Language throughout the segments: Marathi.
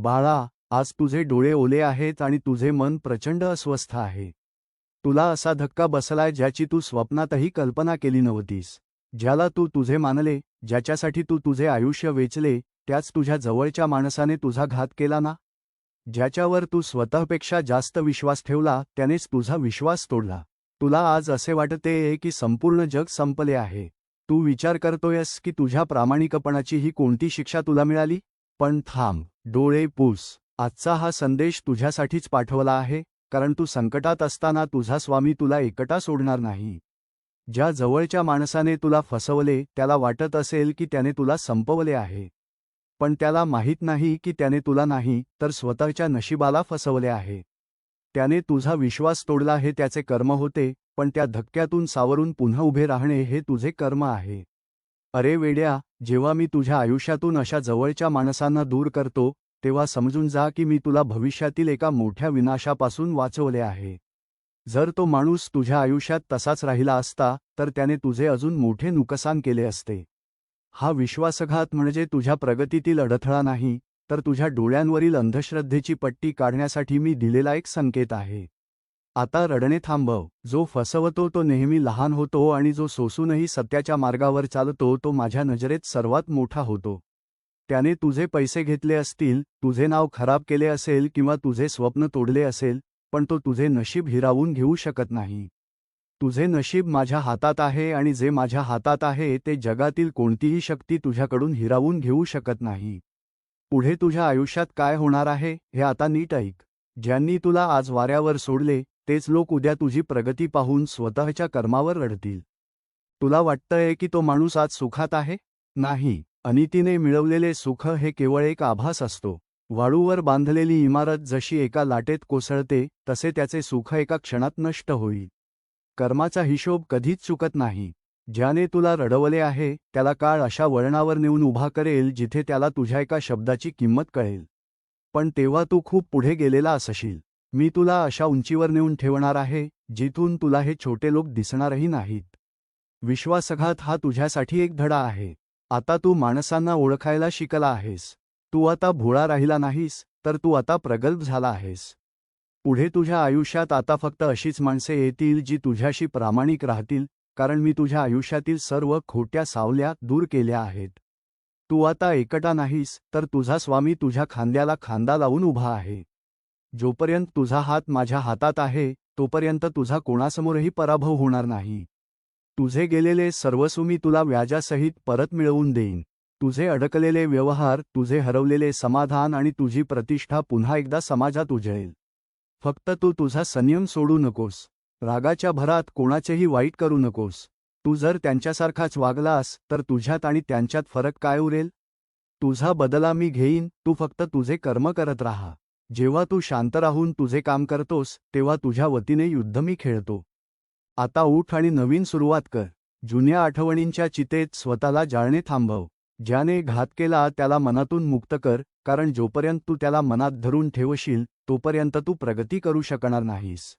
बाळा आज तुझे डोळे ओले आहेत आणि तुझे मन प्रचंड अस्वस्थ आहे. तुला असा धक्का बसलाय ज्याची तू स्वप्नातही कल्पना केली नव्हतीस. ज्याला तू तुझे मानले ज्याच्यासाठी तू तुझे आयुष्य वेचले त्याच तुझ्या जवळच्या माणसाने तुझा घात केला ना? ज्याच्यावर तू स्वतःपेक्षा जास्त विश्वास ठेवला त्यानेच तुझा विश्वास तोडला. तुला आज असे वाटते की संपूर्ण जग संपले आहे. तू विचार करतोयस की तुझ्या प्रामाणिकपणाची ही कोणती शिक्षा तुला मिळाली? पण थांब. डोळे पूस. आजचा हा संदेश तुझ्यासाठीच पाठवला आहे कारण तू संकटात असताना तुझा स्वामी तुला एकटा सोडणार नाही. ज्या जवळच्या माणसाने तुला फसवले त्याला वाटत असेल की त्याने तुला संपवले आहे. पण त्याला माहीत नाही की त्याने तुला नाही तर स्वतःच्या नशिबाला फसवले आहे. त्याने तुझा विश्वास तोडला हे त्याचे कर्म होते पण त्या धक्क्यातून सावरून पुन्हा उभे राहणे हे तुझे कर्म आहे. अरे वेड्या जेव्हा मी तुझ्या आयुष्यातून अशा जवळच्या माणसांना दूर करतो तेव्हा समजून जा की मी तुला भविष्यातील एका मोठ्या विनाशापासून वाचवले आहे. जर तो माणूस तुझ्या आयुष्यात तसाच राहिला असता तर त्याने तुझे अजून मोठे नुकसान केले असते. हा विश्वासघात म्हणजे तुझ्या प्रगतीतील अडथळा नाही तर तुझ्या डोळ्यांवरील अंधश्रद्धेची पट्टी काढण्यासाठी मी दिलेला एक संकेत आहे. आता रडणे थांबव. जो फसवतो तो नेहमी लहान होतो आणि जो सोसूनही सत्याच्या मार्गावर चालतो तो माझ्या नजरेत सर्वात मोठा होतो. त्याने तुझे पैसे घेतले असतील तुझे नाव खराब केले असेल किंवा तुझे स्वप्न तोडले असेल पण तो तुझे नशीब हिरावून घेऊ शकत नाही. तुझे नशीब माझ्या हातात आहे आणि जे माझ्या हातात आहे ते जगातील कोणतीही शक्ती तुझ्याकडून हिरावून घेऊ शकत नाही. पुढे तुझ्या आयुष्यात काय होणार आहे हे आता नीट ऐक. ज्यांनी तुला आज वाऱ्यावर सोडले तेच लोक उद्या तुझी प्रगती पाहून स्वतःच्या कर्मावर रडतील. तुला वाटतंय की तो माणूस आज सुखात आहे? नाही. अनितीने मिळवलेले सुख हे केवळ एक आभास असतो. वाळूवर बांधलेली इमारत जशी एका लाटेत कोसळते तसे त्याचे सुख एका क्षणात नष्ट होईल. कर्माचा हिशोब कधीच चुकत नाही. ज्याने तुला रडवले आहे त्याला काळ अशा वळणावर नेऊन उभा करेल जिथे त्याला तुझ्या एका शब्दाची किंमत कळेल. पण तेव्हा तू खूप पुढे गेलेला असशील. मी तुला अशा उंचीवर नेऊन ठेवणार आहे जिथून तुला हे छोटे लोक दिसणारही नाहीत. विश्वासघात हा तुझ्यासाठी एक धडा आहे. आता तू माणसांना ओळखायला शिकला आहेस. तू आता भोळा राहिला नाहीस तर तू आता प्रगल्भ झाला आहेस. पुढे तुझ्या आयुष्यात आता फक्त अशीच माणसे येतील जी तुझ्याशी प्रामाणिक राहतील कारण मी तुझ्या आयुष्यातील सर्व खोट्या सावल्या दूर केल्या आहेत. तू आता एकटा नाहीस तर तुझा स्वामी तुझ्या खांद्याला खांदा लावून उभा आहे. जोपर्यंत तुझा हात माझ्या हातात आहे तोपर्यंत तुझा कोणासमोरही पराभव होणार नाही. तुझे गेलेले सर्वस्व मी तुला व्याजासहित परत मिळवून देईन. तुझे अडकलेले व्यवहार तुझे हरवलेले समाधान आणि तुझी प्रतिष्ठा पुन्हा एकदा समाजात उजळेल. फक्त तू तुझा संयम सोडू नकोस. रागाच्या भरात कोणाचेही वाईट करू नकोस. तू जर त्यांच्यासारखाच वागलास तर तुझ्यात आणि त्यांच्यात फरक काय उरेल? तुझा बदला मी घेईन तू फक्त तुझे कर्म करत राहा. जेव्हा तू शांत राहून तुझे काम करतोस तेव्हा तुझ्या वतीने युद्ध मी खेळतो. आता उठ आणि नवीन सुरुवात कर. जुन्या आठवणींच्या चितेत स्वतःला जाळणे थांबव. ज्याने घात केला त्याला मनातून मुक्त कर कारण जोपर्यंत तू त्याला मनात धरून ठेवशील तोपर्यंत तू प्रगती करू शकणार नाहीस.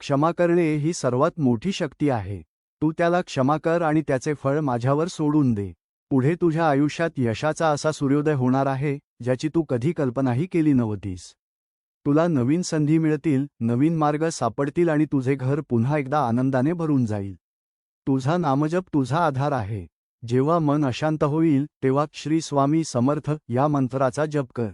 क्षमा करणे ही सर्वात मोठी शक्ती आहे. तू त्याला क्षमा कर आणि त्याचे फळ माझ्यावर सोडून दे. पुढे तुझ्या आयुष्यात यशाचा असा सूर्योदय होणार आहे ज्याची तू कधी कल्पनाही केली नव्हतीस. तुला नवीन संधी मिळतील नवीन मार्ग सापडतील आणि तुझे घर पुन्हा एकदा आनंदाने भरून जाईल. तुझा नामजप तुझा आधार आहे. जेव्हा मन अशांत होईल तेव्हा श्री स्वामी समर्थ या मंत्राचा जप कर.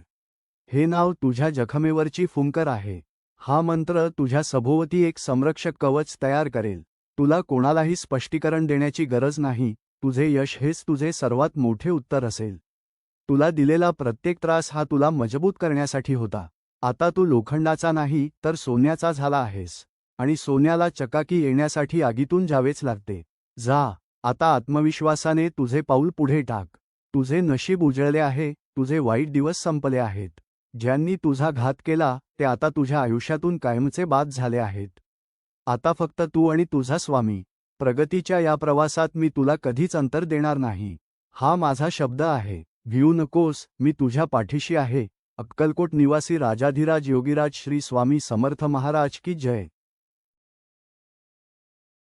हे नाव तुझ्या जखमेवरची फुंकर आहे. हा मंत्र तुझ्या सभोवती एक संरक्षक कवच तयार करेल. तुला कोणालाही स्पष्टीकरण देण्याची गरज नाही तुझे यश हेच तुझे सर्वात मोठे उत्तर असेल. तुला दिलेला प्रत्येक त्रास हा तुला मजबूत करण्यासाठी होता. आता तू लोखंडाचा नाही तर सोन्याचा झाला आहेस. आणि सोन्याला चकाकी येण्यासाठी आगीतून जावेच लागते. जा आता आत्मविश्वासाने तुझे पाऊल पुढे टाक. तुझे नशीब उजळले आहे तुझे वाईट दिवस संपले आहेत. ज्यांनी तुझा घात केला ते आता तुझ्या आयुष्यातून कायमचे बाद झाले आहेत. आता फक्त तू आणि तुझा स्वामी. प्रगतीच्या या प्रवासात मी तुला कधीच अंतर देणार नाही. हा माझा शब्द आहे. भिऊ नकोस मी तुझ्या पाठीशी आहे. अक्कलकोट निवासी राजाधिराज योगीराज श्री स्वामी समर्थ महाराज की जय.